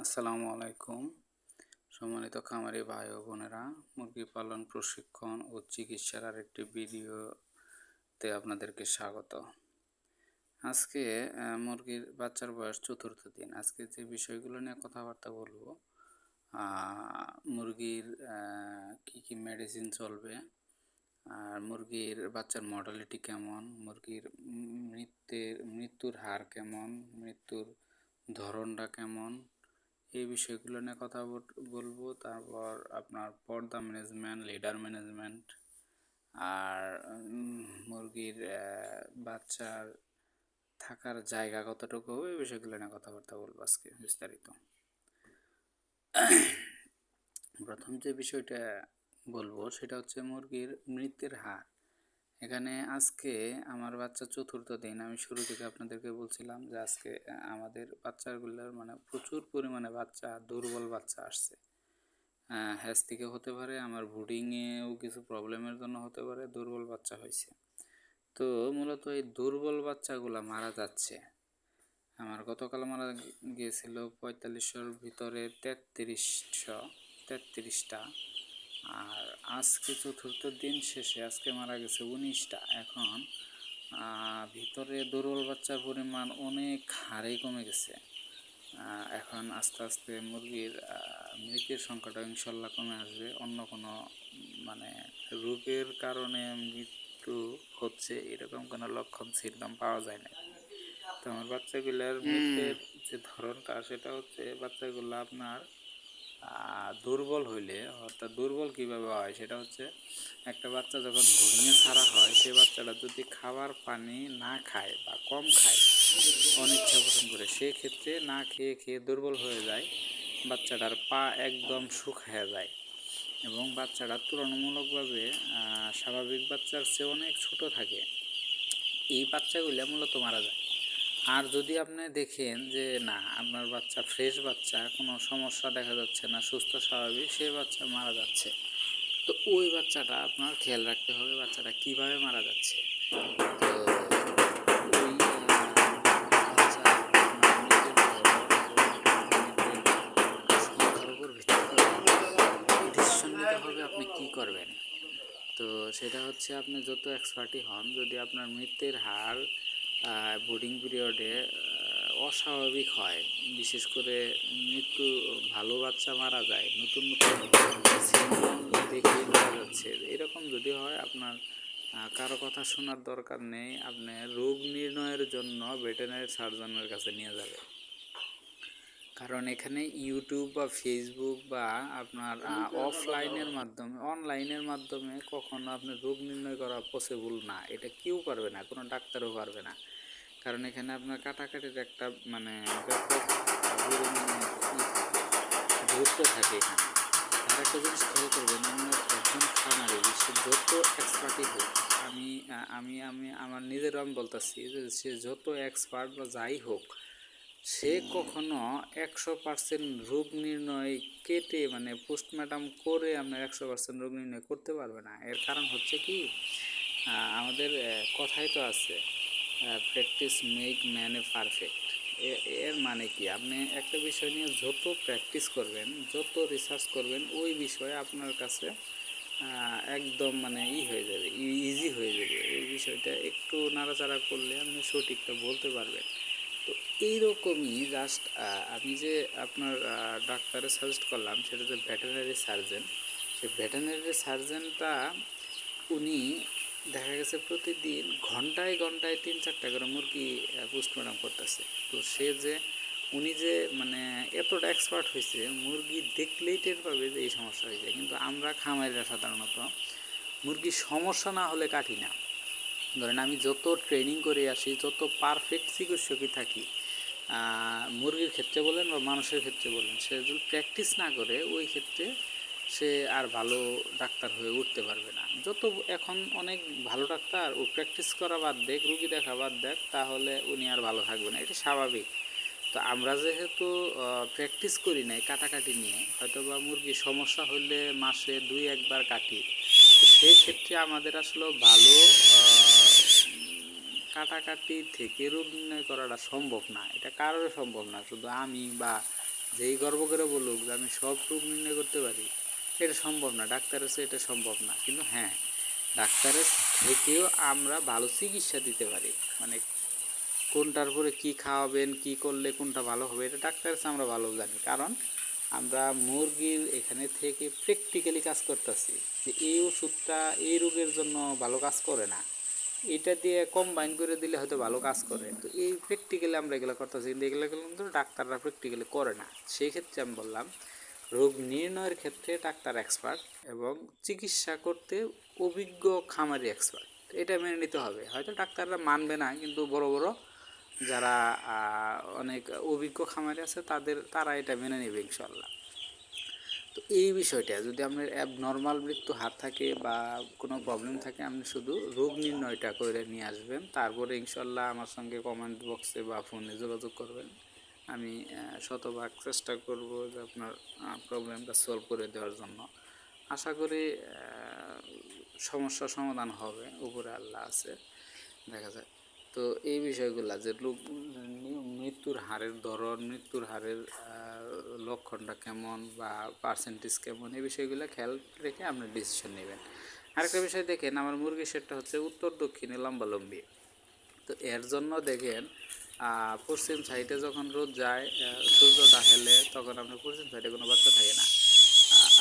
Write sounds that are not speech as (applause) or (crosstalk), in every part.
আসসালামু আলাইকুম। সম্মানিত খামারি ভাই ও বোনেরা, মুরগি পালন প্রশিক্ষণ ও চিকিৎসার আরেকটি ভিডিওতে আপনাদেরকে স্বাগত। আজকে মুরগির বাচ্চার বয়স চতুর্থ দিন। আজকে যে বিষয়গুলো নিয়ে কথাবার্তা বলব মুরগির কি কি মেডিসিন চলবে, আর মুরগির বাচ্চার মর্টালিটি কেমন, মুরগির মৃত্যুর মৃত্যুর হার কেমন, মৃত্যুর ধরনটা কেমন এই বিষয়গুলো নিয়ে কথা বল- বলব। তারপর আপনার পর্দা ম্যানেজমেন্ট, লিডার ম্যানেজমেন্ট আর মুরগির বাচ্চার থাকার জায়গা কতটুকু হবে এই বিষয়গুলো নিয়ে কথাবার্তা বলব আজকে বিস্তারিত। প্রথম যে বিষয়টা বলব, সেটা হচ্ছে মুরগির মৃত্যুর হার। এখানে আজকে আমার বাচ্চা চতুর্থ দিন, আমি শুরু থেকে আপনাদেরকে বলছিলাম যে আজকে আমাদের বাচ্চাগুলোর মানে প্রচুর পরিমাণে বাচ্চা, দুর্বল বাচ্চা আসছে। হ্যাজ থেকে হতে পারে, আমার ব্রুডিংয়েও কিছু প্রবলেমের জন্য হতে পারে, দুর্বল বাচ্চা হয়েছে। তো মূলত এই দুর্বল বাচ্চাগুলো মারা যাচ্ছে। আমার গতকাল মারা গিয়েছিল পঁয়তাল্লিশশোর ভিতরে তেত্রিশশো, তেত্রিশটা। আর আজকে চতুর্থ দিন শেষে আজকে মারা গেছে উনিশটা। এখন ভিতরে দুর্বল বাচ্চার পরিমাণ অনেক হারে কমে গেছে। এখন আস্তে আস্তে মুরগির মৃতের সংখ্যাটা ইনশাল্লাহ কমে আসবে। অন্য কোনো মানে রোগের কারণে মৃত্যু হচ্ছে এরকম কোনো লক্ষণ সিমটম পাওয়া যায় না তো আমার বাচ্চাগুলোর মৃত্যুর যে ধরনটা সেটা হচ্ছে বাচ্চাগুলো আপনার দুর্বল হইলে, অর্থাৎ দুর্বল কীভাবে হয়, সেটা হচ্ছে একটা বাচ্চা যখন ঘুমিয়ে ছাড়া হয়, সে বাচ্চাটা যদি খাবার পানি না খায় বা কম খায়, অনিচ্ছা পোষণ করে, সেক্ষেত্রে না খেয়ে খেয়ে দুর্বল হয়ে যায়, বাচ্চাটার পা একদম শুকায় যায় এবং বাচ্চাটা তুলনামূলকভাবে স্বাভাবিক বাচ্চার চেয়ে অনেক ছোট থাকে। এই বাচ্চাগুলো মূলত মারা যায়। আর যদি আপনি দেখেন যে, না, আপনার বাচ্চা ফ্রেশ বাচ্চা, কোনো সমস্যা দেখা যাচ্ছে না, সুস্থ, স্বাভাবিক সেই বাচ্চা মারা যাচ্ছে। তো ওই বাচ্চাটা আপনার খেয়াল রাখতে হবে, বাচ্চাটা কীভাবে মারা যাচ্ছে। তো আপনি কি করবেন। তো সেটা হচ্ছে আপনি যত এক্সপার্টই হন, যদি আপনার মৃত্যুর হার বোর্ডিং পিরিয়ডে অস্বাভাবিক হয়। বিশেষ করে মৃত্যু ভালো বাচ্চা মারা যায় নতুন নতুন দেখে মারা যাচ্ছে। এরকম যদি হয় আপনার কারও কথা শোনার দরকার নেই আপনি রোগ নির্ণয়ের জন্য ভেটেনারি সার্জনের কাছে নিয়ে যাবেন। কারণ এখানে ইউটিউব বা ফেসবুক বা আপনার অফলাইনের মাধ্যমে। অনলাইনের মাধ্যমে কখনো আপনি রোগ নির্ণয় করা পসিবল না। এটা কেউ পারবে না কোনো ডাক্তারও পারবে না। কারণ এখানে আপনার কাটাকাটির একটা মানে গুরুত্ব থাকে এখানে। আর একটা জিনিস খেয়াল করবেন, আপনার একজন খামারে সে যত এক্সপার্টই হোক, আমি আমি আমি, আমার নিজেরও আমি বলতেছি যে সে যত এক্সপার্ট বা যাই হোক, সে কখনো একশো পার্সেন্ট রোগ নির্ণয় কেটে মানে পোস্টমর্টম করে আপনার একশো পার্সেন্ট রোগ নির্ণয় করতে পারবে না। এর কারণ হচ্ছে কি? আমাদের কথাই তো আছে প্র্যাকটিস মেক ম্যান পারফেক্ট এর মানে কি? আপনি একটা বিষয় নিয়ে যত প্র্যাকটিস করবেন, যত রিসার্চ করবেন, ওই বিষয়ে আপনার কাছে একদম মানে ই হয়ে যাবে ইজি হয়ে যাবে। এই বিষয়টা একটু নাড়াচাড়া করলে আপনি সঠিকটা বলতে পারবেন। তো এইরকমই জাস্ট আমি যে আপনার ডাক্তারে সাজেস্ট করলাম, সেটা যে ভেটেনারি সার্জন সেই ভেটেনারি সার্জনটা উনি দেখা গেছে প্রতিদিন ঘন্টায় ঘন্টায় তিন চারটা করে মুরগি পোস্টমর্টম করতেছে। তো সে যে, উনি যে মানে এতটা এক্সপার্ট হয়েছে মুরগি দেখলেই টের পাবে যে এই সমস্যা হয়েছে কিন্তু আমরা খামারিরা সাধারণত মুরগির সমস্যা না হলে কাটি না। ধরেন আমি যত ট্রেনিং করে আসি, যত পারফেক্ট চিকিৎসকই থাকি মুরগির ক্ষেত্রে বলেন বা মানুষের ক্ষেত্রে বলেন, সে যদি প্র্যাকটিস না করে, ওই ক্ষেত্রে সে আর ভালো ডাক্তার হয়ে উঠতে পারবে না। যত এখন অনেক ভালো ডাক্তার, ও প্র্যাকটিস করা বাদ দেখ, রুগী দেখা বাদ দেখ, তাহলে উনি আর ভালো থাকবে না। এটা স্বাভাবিক। তো আমরা যেহেতু প্র্যাকটিস করি নাই কাটাকাটি নিয়ে হয়তো বা মুরগির সমস্যা হলে মাসে দুই একবার কাটি। সেই ক্ষেত্রে আমাদের আসলে ভালো কাটাকাটি থেকে রোগ নির্ণয় করাটা সম্ভব না। এটা কারোর সম্ভব না। শুধু আমি বা যেই গর্ব করে বলুক যে আমি সব রোগ নির্ণয় করতে পারি। এটা সম্ভব না, ডাক্তারের এটা সম্ভব না। কিন্তু হ্যাঁ ডাক্তারের থেকেও আমরা ভালো চিকিৎসা দিতে পারি। মানে কোনটার পরে কী খাওয়াবেন, কি করলে কোনটা ভালো হবে, এটা ডাক্তারের আমরা ভালো জানি। কারণ আমরা মুরগির এখানে থেকে প্র্যাকটিক্যালি কাজ করতেছি যে এই ওষুধটা এই রোগের জন্য ভালো কাজ করে না। এটা দিয়ে কম্বাইন করে দিলে হয়তো ভালো কাজ করে। তো এই প্র্যাকটিক্যালি আমরা এগুলো করতেছি, কিন্তু এগুলো কিন্তু ডাক্তাররা প্র্যাকটিক্যালি করে না। সেই ক্ষেত্রে আমি বললাম রোগ নির্ণয়ের ক্ষেত্রে ডাক্তার এক্সপার্ট এবং চিকিৎসা করতে অভিজ্ঞ খামারি এক্সপার্ট এটা মেনে নিতে হবে। হয়তো ডাক্তাররা মানবে না, কিন্তু বড় বড় যারা অনেক অভিজ্ঞ খামারি আছে, তাদের, তারা এটা মেনে নেবে ইনশাল্লাহ তো এই বিষয়টা, যদি আপনার অ্যাব নর্মাল মৃত্যু হাত থাকে বা কোনো প্রবলেম থাকে, আপনি শুধু রোগ নির্ণয়টা করে নিয়ে আসবেন। তারপরে ইনশাল্লাহ আমার সঙ্গে কমেন্ট বক্সে বা ফোনে যোগাযোগ করবেন। আমি শতভাগ চেষ্টা করব যে আপনার প্রবলেমটা সলভ করে দেওয়ার জন্য। আশা করি আহ, সমস্যার সমাধান হবে উপরে আল্লাহ আছে দেখা যায় তো এই বিষয়গুলো যে লোক মৃত্যুর হারের ধরন মৃত্যুর হারের লক্ষণটা কেমন বা পার্সেন্টেজ কেমন এই বিষয়গুলো খেয়াল রেখে আপনি ডিসিশন নেবেন। আরেকটা বিষয় দেখেন আমার মুরগির সেটটা হচ্ছে উত্তর দক্ষিণে লম্বালম্বি। তো এর জন্য দেখেন পশ্চিম সাইডে যখন রোদ যায় সূর্যটা হেলে তখন আপনার পশ্চিম সাইডে কোনো বাচ্চা থাকে না।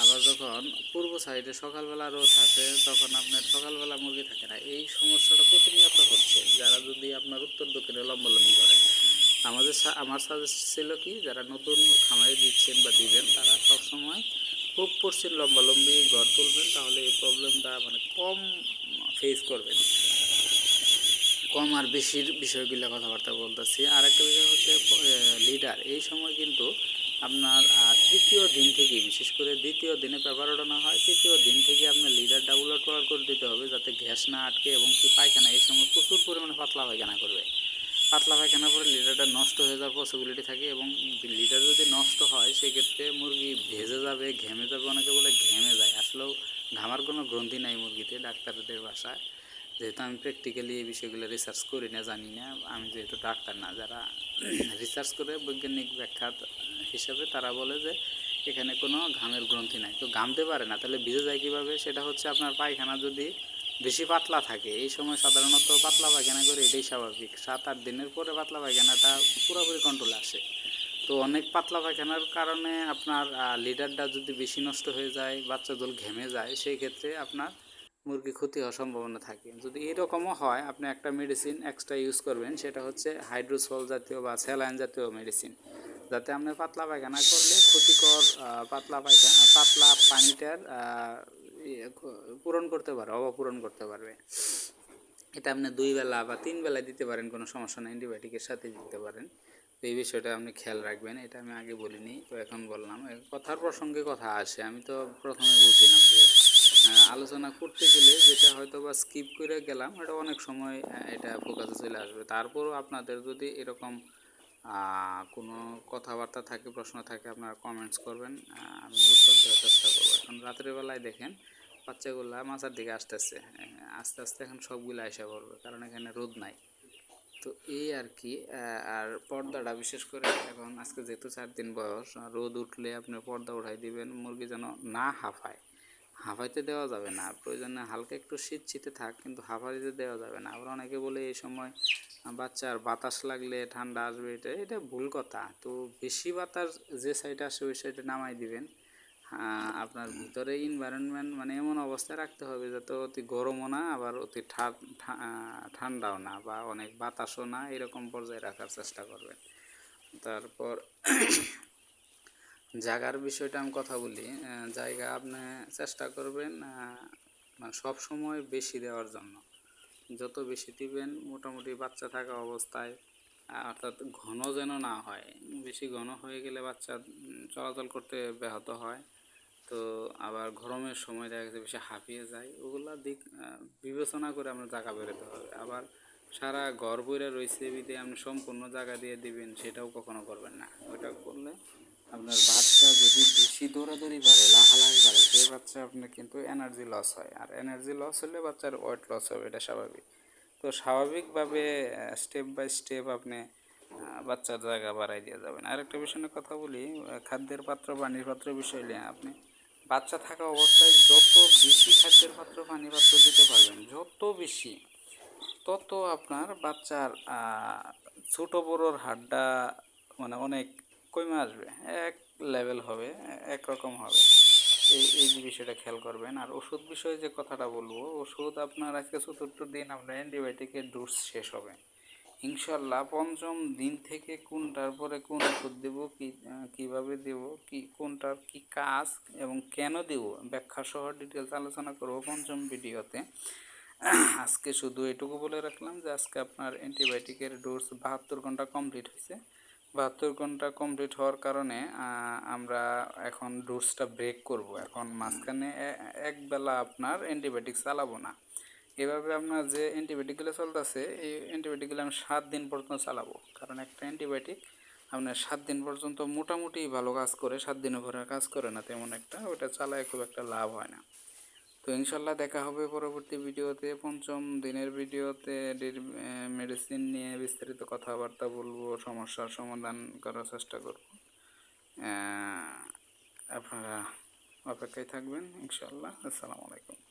আবার যখন পূর্ব সাইডে সকালবেলা রোদ থাকে তখন আপনার সকালবেলা মুরগি থাকে না। এই সমস্যাটা প্রতিনিয়ত হচ্ছে। যারা যদি আপনার উত্তর দক্ষিণে লম্বালম্বি করে, আমাদের আমার সাজেস্ট ছিল কি, যারা নতুন খামারে দিচ্ছেন বা দিবেন, তারা সবসময় খুব পশ্চিম লম্বালম্বি ঘর তুলবেন। তাহলে এই প্রবলেমটা মানে কম ফেস করবেন। কম আর বেশির বিষয়গুলো কথাবার্তা বলতেছি। আর একটা বিষয় হচ্ছে লিডার এই সময় কিন্তু আপনার তৃতীয় দিন থেকে বিশেষ করে দ্বিতীয় দিনে পেপার ওঠানো হয়, তৃতীয় দিন থেকে আপনার লিডার ডাবল ওয়ার করে দিতে হবে যাতে গ্যাস না আটকে এবং কি পায়খানা, এই সময় প্রচুর পরিমাণে পাতলা পায়খানা করবে। পাতলা পায়খানা করে লিডারটা নষ্ট হয়ে যাওয়ার পসিবিলিটি থাকে এবং লিডার যদি নষ্ট হয়, সেক্ষেত্রে মুরগি ভেজে যাবে, ঘেমে যাবে, অনেকে বলে ঘেমে যায়। আসলেও ঘামার কোনো গ্রন্থি নাই মুরগিতে, ডাক্তারদের বাসায়। যেহেতু আমি প্র্যাকটিক্যালি এই বিষয়গুলো রিসার্চ করি না, জানি না, আমি যেহেতু ডাক্তার না, যারা (clears throat) রিসার্চ করে বৈজ্ঞানিক ব্যাখ্যা হিসাবে তারা বলে যে এখানে কোনো ঘামের গ্রন্থি নাই। তো ঘামতে পারে না, তাহলে ভিজে যায় কীভাবে? সেটা হচ্ছে আপনার পায়খানা যদি বেশি পাতলা থাকে, এই সময় সাধারণত পাতলা পায়খানা করে এটাই স্বাভাবিক। সাত আট দিনের পরে পাতলা পায়খানাটা পুরোপুরি কন্ট্রোলে আসে। তো অনেক পাতলা পায়খানার কারণে আপনার লিডারটা যদি বেশি নষ্ট হয়ে যায়, বাচ্চা দল ঘেমে যায়, সেই ক্ষেত্রে আপনার মুরগি ক্ষতি হওয়ার সম্ভাবনা থাকে। যদি এরকমও হয়, আপনি একটা মেডিসিন এক্সট্রা ইউজ করবেন, সেটা হচ্ছে হাইড্রোসল জাতীয় বা স্যালাইন জাতীয় মেডিসিন যাতে আপনি পাতলা পায়খানা করলে ক্ষতিকর পাতলা পায়খানা পাতলা পানিটার ইয়ে পূরণ করতে পারে অভাব পূরণ করতে পারবে। এটা আপনি দুই বেলা বা তিন বেলা দিতে পারেন, কোনো সমস্যা নেই অ্যান্টিবায়োটিকের সাথে দিতে পারেন। তো এই বিষয়টা আপনি খেয়াল রাখবেন, এটা আমি আগে বলিনি, তো এখন বললাম। কথার প্রসঙ্গে কথা আসে, আমি তো প্রথমে বলছিলাম যে আলোচনা করতে গেলে যেটা হয়তো বা স্কিপ করে গেলাম এটা অনেক সময় এটা ফোকাসে চলে আসবে। তারপরও আপনাদের যদি এরকম কোনো কথাবার্তা থাকে, প্রশ্ন থাকে, আপনারা কমেন্টস করবেন আমি উত্তর দেওয়ার চেষ্টা করব। এখন রাতের বেলায় দেখেন, বাচ্চাগুলা মাথার দিকে আসতেছে আস্তে আস্তে এখন সবগুলো আইসা পড়বে, কারণ এখানে রোদ নাই। তো এই আর কি আর পর্দাটা বিশেষ করে এখন, আজকে যেহেতু চার দিন বয়স, রোদ উঠলে আপনি পর্দা উঠাই দিবেন, মুরগি যেন না হাঁফায়। হাঁফাইতে দেওয়া যাবে না। প্রয়োজনে হালকা একটু শীত শীতে থাক, কিন্তু হাঁফাইতে দেওয়া যাবে না। আবার অনেকে বলে এই সময় বাচ্চার বাতাস লাগলে ঠান্ডা আসবে, এটা এটা ভুল কথা। তো বেশি বাতাস যে সাইডে আসে, ওই সাইডে নামাই দিবেন। আপনার ভিতরে ইনভায়রনমেন্ট মানে এমন অবস্থায় রাখতে হবে যাতে অতি গরমও না, আবার অতি ঠান্ডাও না, বা অনেক বাতাসও না, এরকম পর্যায়ে রাখার চেষ্টা করবেন। তারপর জায়গার বিষয়টা আমি কথা বলি জায়গা আপনি চেষ্টা করবেন মানে সব সময় বেশি দেওয়ার জন্য। যত বেশি দিবেন, মোটামুটি বাচ্চা থাকা অবস্থায়, অর্থাৎ ঘন যেন না হয়, বেশি ঘন হয়ে গেলে বাচ্চা চলাচল করতে ব্যাহত হয়। তো আবার গরমের সময় দেখা যাচ্ছে বেশি হাঁপিয়ে যায়, ওগুলা দিক বিবেচনা করে আমরা জায়গা বেরোতে হবে। আবার সারা ঘর বইরা রয়েছে বিদে, আপনি সম্পূর্ণ জায়গা দিয়ে দিবেন, সেটাও কখনো করবেন না। ওটা করলে আপনার বাচ্চা যদি বেশি দৌড়াদৌড়ি পারে লাফালাফি পারে সেই বাচ্চা আপনার কিন্তু এনার্জি লস হয়। আর এনার্জি লস হলে বাচ্চার ওয়েট লস হবে, এটা স্বাভাবিক। তো স্বাভাবিকভাবে স্টেপ বাই স্টেপ আপনি বাচ্চার জায়গা বাড়াই দিয়ে যাবেন। আরেকটা বিষয় নিয়ে কথা বলি খাদ্যের পাত্র পানির পাত্র বিষয় নিয়ে। আপনি বাচ্চা থাকা অবস্থায় যত বেশি খাদ্যের পাত্র পানির পাত্র দিতে পারবেন, যত বেশি, তত আপনার বাচ্চার ছোট বড়োর হাড্ডা মানে অনেক কমে আসবে, এক লেভেল হবে একরকম হবে। এই এই বিষয়টা খেয়াল করবেন। আর ওষুধ বিষয়ে যে কথাটা বলব, ওষুধ আপনার আজকে চতুর্থ দিন, আপনার অ্যান্টিবায়োটিকের ডোজ শেষ হবে। ইনশাল্লাহ পঞ্চম দিন থেকে কোনটার পরে কোন ওষুধ দেবো, কী কীভাবে দেব, কি, কোনটার কি কাজ এবং কেন দেব ব্যাখ্যা সহ ডিটেলস আলোচনা করব পঞ্চম ভিডিওতে। আজকে শুধু এটুকু বলে রাখলাম যে আজকে আপনার অ্যান্টিবায়োটিকের ডোজ বাহাত্তর ঘণ্টা কমপ্লিট হয়েছে। বাহাত্তর ঘণ্টা কমপ্লিট হওয়ার কারণে আমরা এখন ডোজটা ব্রেক করব। এখন মাঝখানে একবেলা আপনার অ্যান্টিবায়োটিক চালাবো না। এভাবে আপনার যে অ্যান্টিবায়োটিকগুলো চলতেছে, এই অ্যান্টিবায়োটিকগুলো আমি সাত দিন পর্যন্ত চালাবো। কারণ একটা অ্যান্টিবায়োটিক আপনার সাত দিন পর্যন্ত মোটামুটি ভালো কাজ করে, সাত দিনের পরে কাজ করে না, তেমন একটা ওটা চালায় খুব একটা লাভ হয় না। তো ইনশাল্লাহ দেখা হবে পরবর্তী ভিডিওতে। পঞ্চম দিনের ভিডিওতে মেডিসিন নিয়ে বিস্তারিত কথাবার্তা বলব, সমস্যার সমাধান করার চেষ্টা করব। আপনারা অপেক্ষায় থাকবেন, ইনশাল্লাহ। আসসালামু আলাইকুম।